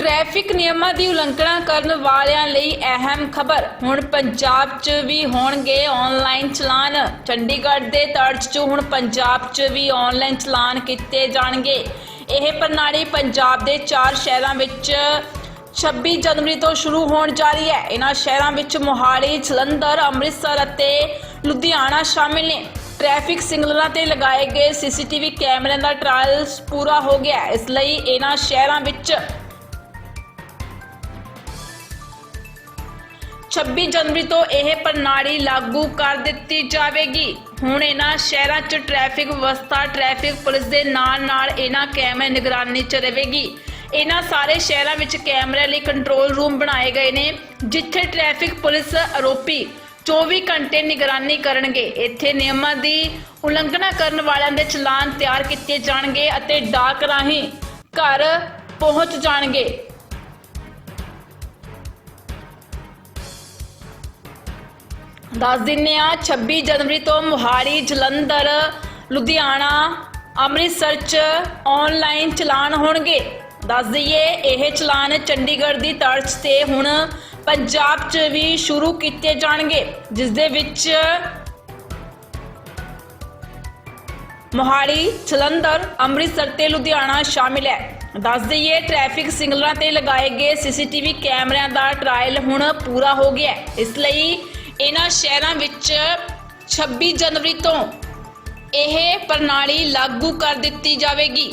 Traffic ਨਿਯਮਾਂ ਦੀ ਉਲੰਘਣਾ ਕਰਨ ਵਾਲਿਆਂ ਲਈ ਅਹਿਮ ਖਬਰ। ਹੁਣ ਪੰਜਾਬ 'ਚ ਵੀ ਹੋਣਗੇ ਆਨਲਾਈਨ ਚਲਾਨ। ਚੰਡੀਗੜ੍ਹ ਦੇ ਤਰਜ਼ 'ਚ ਹੁਣ ਪੰਜਾਬ 'ਚ ਵੀ ਆਨਲਾਈਨ ਚਲਾਨ ਕੀਤੇ ਜਾਣਗੇ। ਇਹ ਪ੍ਰਣਾਲੀ ਪੰਜਾਬ ਦੇ ਚਾਰ ਸ਼ਹਿਰਾਂ ਵਿੱਚ 26 ਜਨਵਰੀ ਤੋਂ ਸ਼ੁਰੂ ਹੋਣ ਜਾ ਰਹੀ ਹੈ। ਇਹਨਾਂ ਸ਼ਹਿਰਾਂ ਵਿੱਚ ਮੋਹਾਲੀ, ਜਲੰਧਰ, ਅੰਮ੍ਰਿਤਸਰ ਅਤੇ ਲੁਧਿਆਣਾ ਸ਼ਾਮਿਲ ਨੇ। ਟ੍ਰੈਫਿਕ ਸਿਗਨਲਾਂ ਤੇ ਲਗਾਏ ਗਏ ਸੀਸੀਟੀਵੀ ਕੈਮਰਿਆਂ ਦਾ ਟ੍ਰਾਇਲ ਪੂਰਾ ਹੋ ਗਿਆ। ਇਸ ਲਈ ਇਹਨਾਂ ਸ਼ਹਿਰਾਂ ਵਿੱਚ 26 ਜਨਵਰੀ ਤੋਂ ਇਹ ਪ੍ਰਣਾਲੀ ਲਾਗੂ ਕਰ ਦਿੱਤੀ ਜਾਵੇਗੀ। ਹੁਣ ਇਹਨਾਂ ਸ਼ਹਿਰਾਂ 'ਚ ਟ੍ਰੈਫਿਕ ਵਿਵਸਥਾ, ਟ੍ਰੈਫਿਕ ਪੁਲਿਸ ਦੇ ਨਾਲ ਨਾਲ ਇਹਨਾਂ ਕੈਮਰੇ ਨਿਗਰਾਨੀ 'ਚ ਰਹੇਗੀ। ਇਹਨਾਂ ਸਾਰੇ ਸ਼ਹਿਰਾਂ ਵਿੱਚ ਕੈਮਰੇ ਲਈ ਕੰਟਰੋਲ ਰੂਮ ਬਣਾਏ ਗਏ ਨੇ, ਜਿੱਥੇ ਟ੍ਰੈਫਿਕ ਪੁਲਿਸ ਆਰੋਪੀ 24 ਘੰਟੇ ਨਿਗਰਾਨੀ ਕਰਨਗੇ। ਇੱਥੇ ਨਿਯਮਾਂ ਦੀ ਉਲੰਘਣਾ ਕਰਨ ਵਾਲਿਆਂ ਦੇ ਚਲਾਨ ਤਿਆਰ ਕੀਤੇ ਜਾਣਗੇ ਅਤੇ ਡਾਕ ਰਾਹੀਂ ਘਰ ਪਹੁੰਚ ਜਾਣਗੇ। ਦੱਸ ਦਿੰਨੇ ਆ 26 ਜਨਵਰੀ ਤੋਂ ਮੁਹਾਲੀ, ਜਲੰਧਰ, ਲੁਧਿਆਣਾ, ਅੰਮ੍ਰਿਤਸਰ ਚ ਆਨਲਾਈਨ ਚਲਾਨ ਹੋਣਗੇ। ਦੱਸ ਦਈਏ, ਇਹ ਚਲਾਨ ਚੰਡੀਗੜ੍ਹ ਦੀ ਤਰਜ਼ ਤੇ ਹੁਣ ਪੰਜਾਬ 'ਚ ਵੀ ਸ਼ੁਰੂ ਕੀਤੇ ਜਾਣਗੇ, ਜਿਸ ਦੇ ਵਿੱਚ ਮੋਹਾਲੀ, ਜਲੰਧਰ, ਅੰਮ੍ਰਿਤਸਰ ਤੇ ਲੁਧਿਆਣਾ ਸ਼ਾਮਿਲ ਹੈ। ਦੱਸ ਦਈਏ ਟ੍ਰੈਫਿਕ ਸਿਗਨਲਾਂ ਤੇ ਲਗਾਏ ਗਏ ਸੀਸੀਟੀਵੀ ਕੈਮਰਿਆਂ ਦਾ ਟ੍ਰਾਇਲ ਹੁਣ ਪੂਰਾ ਹੋ ਗਿਆ ਇਸ ਲਈ ਇਹਨਾਂ ਸ਼ਹਿਰਾਂ ਵਿੱਚ 26 ਜਨਵਰੀ ਤੋਂ ਇਹ ਪ੍ਰਣਾਲੀ ਲਾਗੂ ਕਰ ਦਿੱਤੀ ਜਾਵੇਗੀ।